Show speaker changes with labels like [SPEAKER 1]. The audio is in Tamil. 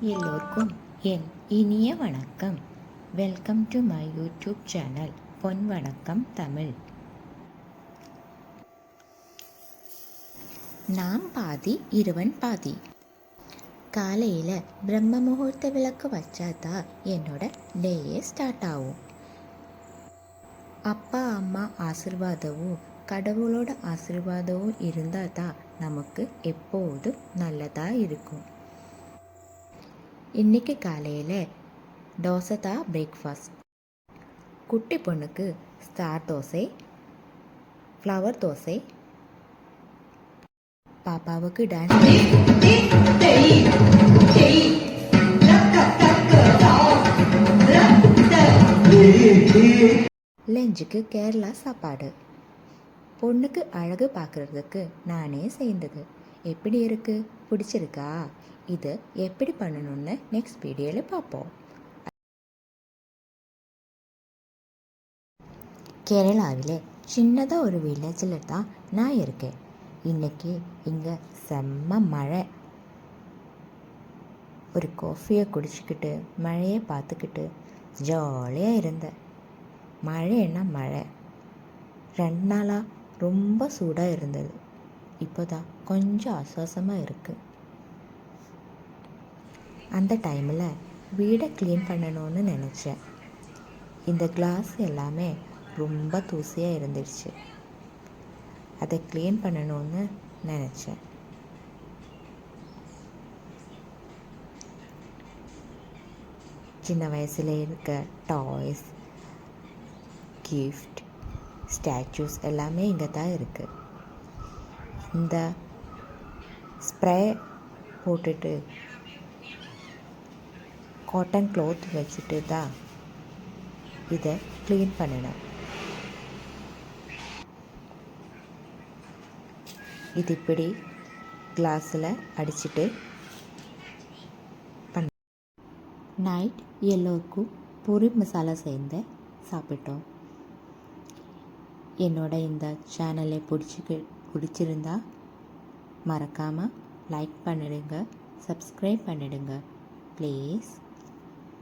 [SPEAKER 1] எல்லோருக்கும் என் இனிய வணக்கம். Welcome to my YouTube channel பொன் வணக்கம் தமிழ். நாம் பாதி இருவன் பாதி. காலையில் பிரம்ம முகூர்த்த விளக்கு வச்சாதான் என்னோட டேயே ஸ்டார்ட் ஆகும். அப்பா அம்மா ஆசிர்வாதமும் கடவுளோட ஆசிர்வாதமும் இருந்தால் தான் நமக்கு எப்போதும் நல்லதாக இருக்கும். இன்னைக்கு காலையில் தோசை தான் பிரேக்ஃபாஸ்ட் குட்டி பொண்ணுக்கு ஸ்டார் தோசை ஃப்ளவர் தோசை. பாப்பாவுக்கு டான்ஸ் லஞ்சுக்கு கேரளா சாப்பாடு. பொண்ணுக்கு அழகு பார்க்குறதுக்கு நானே சேர்ந்தது. எப்படி இருக்கு? பிடிச்சிருக்கா? இது எப்படி பண்ணணும்னு நெக்ஸ்ட் வீடியோவில் பார்ப்போம். கேரளாவில் சின்னதாக ஒரு வில்லேஜில் தான் நான் இருக்கேன். இன்னைக்கு இங்கே செம்ம மழை. ஒரு காஃபியை குடிச்சிக்கிட்டு மழையை பார்த்துக்கிட்டு ஜாலியாக இருந்தேன். மழைன்னா மழை. ரெண்டு நாளாக ரொம்ப சூடாக இருந்தது. இப்போ தான் கொஞ்சம் ஆசுவாசமாக இருக்குது அந்த டைமில் வீடை க்ளீன் பண்ணணும்னு நினச்சேன். இந்த கிளாஸ் எல்லாமே ரொம்ப தூசியாக இருந்துருச்சு அதை க்ளீன் பண்ணணும்னு நினச்சேன். சின்ன வயசில் இருக்க டாய்ஸ் கிஃப்ட் ஸ்டாச்சூஸ் எல்லாமே இங்கே தான் இருக்குது இந்த ஸ்ப்ரே போட்டுட்டு காட்டன் க்ளாத் வச்சுட்டு தான் இதை க்ளீன் பண்ணினேன் இது இப்படி கிளாஸில் அடிச்சிட்டு பண்ண நைட் எல்லோருக்கும் பூரி மசாலா சேர்ந்து சாப்பிட்டோம். என்னோட இந்த சேனலை பிடிச்சிக்கு பிடிச்சிருந்தா மறக்காமல் லைக் பண்ணிடுங்க சப்ஸ்கிரைப் பண்ணிடுங்க. ப்ளீஸ்